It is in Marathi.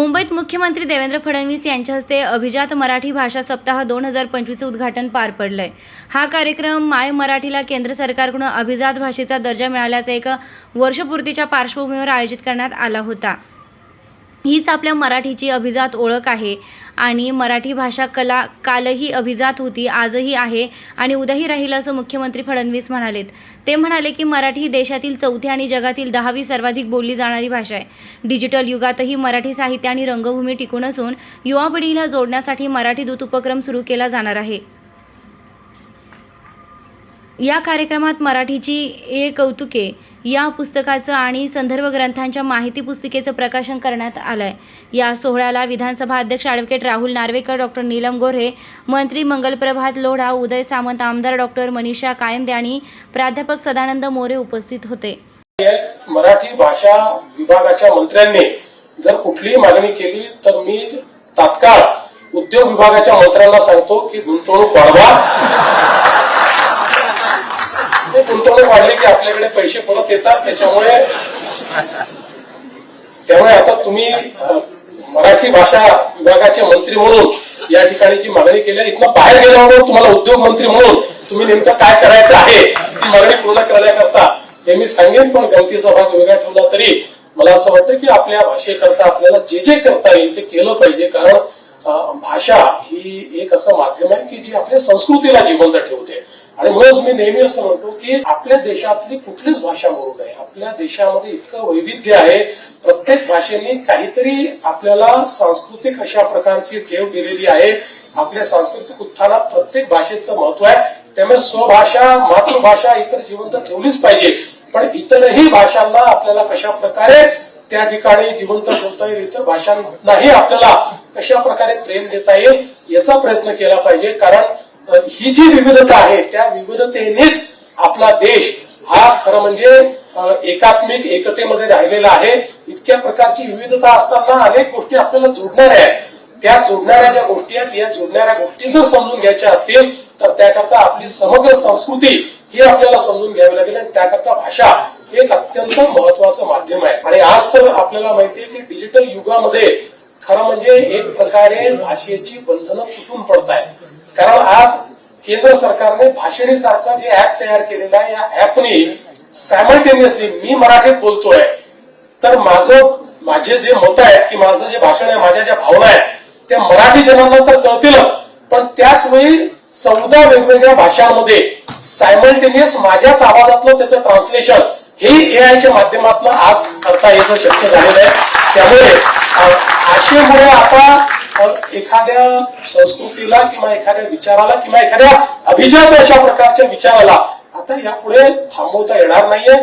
मुंबईत मुख्यमंत्री देवेंद्र फडणवीस यांच्या हस्ते अभिजात मराठी भाषा सप्ताह दोन हजार पंचवीसचं उद्घाटन पार पडलंय. हा कार्यक्रम माय मराठीला केंद्र सरकारकडून अभिजात भाषेचा दर्जा मिळाल्याचा एक वर्षपूर्तीच्या पार्श्वभूमीवर आयोजित करण्यात आला होता. हीच आपल्या मराठीची अभिजात ओळख आहे. आणि मराठी भाषा कला कालही अभिजात होती आजही आहे आणि उद्याही राहील असं मुख्यमंत्री फडणवीस म्हणालेत. ते म्हणाले की मराठी ही देशातील चौथी आणि जगातील दहावी सर्वाधिक बोलली जाणारी भाषा आहे. डिजिटल युगातही मराठी साहित्य आणि रंगभूमी टिकून असून युवा पिढीला जोडण्यासाठी मराठी दूत उपक्रम सुरू केला जाणार आहे. या कार्यक्रमात मराठीची ए कौतुके या पुस्तकाचं आणि संदर्भ ग्रंथांच्या माहिती पुस्तिकेचं प्रकाशन करण्यात आलं आहे या सोहळ्याला विधानसभा अध्यक्ष ॲडव्होकेट राहुल नार्वेकर डॉक्टर नीलम गोऱ्हे मंत्री मंगलप्रभात लोढा उदय सामंत आमदार डॉक्टर मनीषा कायंदे आणि प्राध्यापक सदानंद मोरे उपस्थित होते. मराठी भाषा विभागाच्या मंत्र्यांनी जर कुठलीही मागणी केली तर मी तात्काळ उद्योग विभागाच्या मंत्र्यांना सांगतो की गुंतवणूक वाढवा. उत्पन्न वाढले की आपल्याकडे पैसे परत येतात त्याच्यामुळे त्यामुळे आता तुम्ही मराठी भाषा विभागाचे मंत्री म्हणून या ठिकाणी जी मागणी केली. इथं इथनं बाहेर गेल्यावर तुम्हाला उद्योग मंत्री म्हणून तुम्ही नेमकं काय करायचं आहे ती मागणी पूर्ण करण्याकरता हे मी सांगेन. पण गमतीचा भाग वेगळा ठेवला तरी मला असं वाटतं की आपल्या भाषेकरता आपल्याला जे जे करता येईल ते केलं पाहिजे. कारण भाषा ही एक असं माध्यम आहे की जी आपल्या संस्कृतीला जिवंत ठेवते. आणि म्हणूनच मी नेहमी असं म्हणतो की आपल्या देशातली कुठलीच भाषा बोलू नये. आपल्या देशामध्ये इतकं वैविध्य आहे. प्रत्येक भाषेने काहीतरी आपल्याला सांस्कृतिक अशा प्रकारची ठेव दिलेली आहे. आपल्या सांस्कृतिक उत्थानात प्रत्येक भाषेचं महत्त्व आहे. त्यामुळे स्वभाषा मातृभाषा इतर जिवंत ठेवलीच पाहिजे. पण इतरही भाषांना आपल्याला कशा प्रकारे त्या ठिकाणी जिवंत ठेवता येईल इतर भाषांनाही आपल्याला कशा प्रकारे प्रेम देता येईल याचा प्रयत्न केला पाहिजे. कारण ही जी विविधता आहे त्या विविधतेनेच आपला देश हा खरं म्हणजे एकात्मिक एकतेमध्ये राहिलेला आहे. इतक्या प्रकारची विविधता असताना अनेक गोष्टी आपल्याला जोडणाऱ्या आहेत. त्या जोडणाऱ्या ज्या गोष्टी आहेत या जोडणाऱ्या गोष्टी जर समजून घ्यायच्या असतील तर त्याकरता आपली समग्र संस्कृती ही आपल्याला समजून घ्यावी लागेल आणि त्याकरता भाषा एक अत्यंत महत्वाचं माध्यम आहे. आणि आज तर आपल्याला माहितीये की डिजिटल युगामध्ये खरं म्हणजे एक प्रकारे भाषेची बंधनं तुटून पडत आहेत कारण आज केंद्र सरकारने भाषणीसारखं जे ऍप तयार केलेलं आहे या ऍपने सायमल्टेनियसली मी मराठीत बोलतोय. तर माझं माझे जे मत आहेत की माझं जे भाषण आहे माझ्या ज्या भावना आहेत त्या मराठी जनांना तर कळतीलच. पण त्याच वेळी चौदा वेगवेगळ्या भाषांमध्ये सायमल्टेनियस माझ्याच आवाजातलं त्याचं ट्रान्सलेशन हे एआयच्या माध्यमातून आज करता येणं शक्य झालेलं आहे. त्यामुळे आशेमुळे आता एखाद्या संस्कृतीला किंवा एखाद्या विचाराला किंवा एखाद्या अभिजात अशा प्रकारच्या विचाराला आता यापुढे थांबवता येणार नाहीये.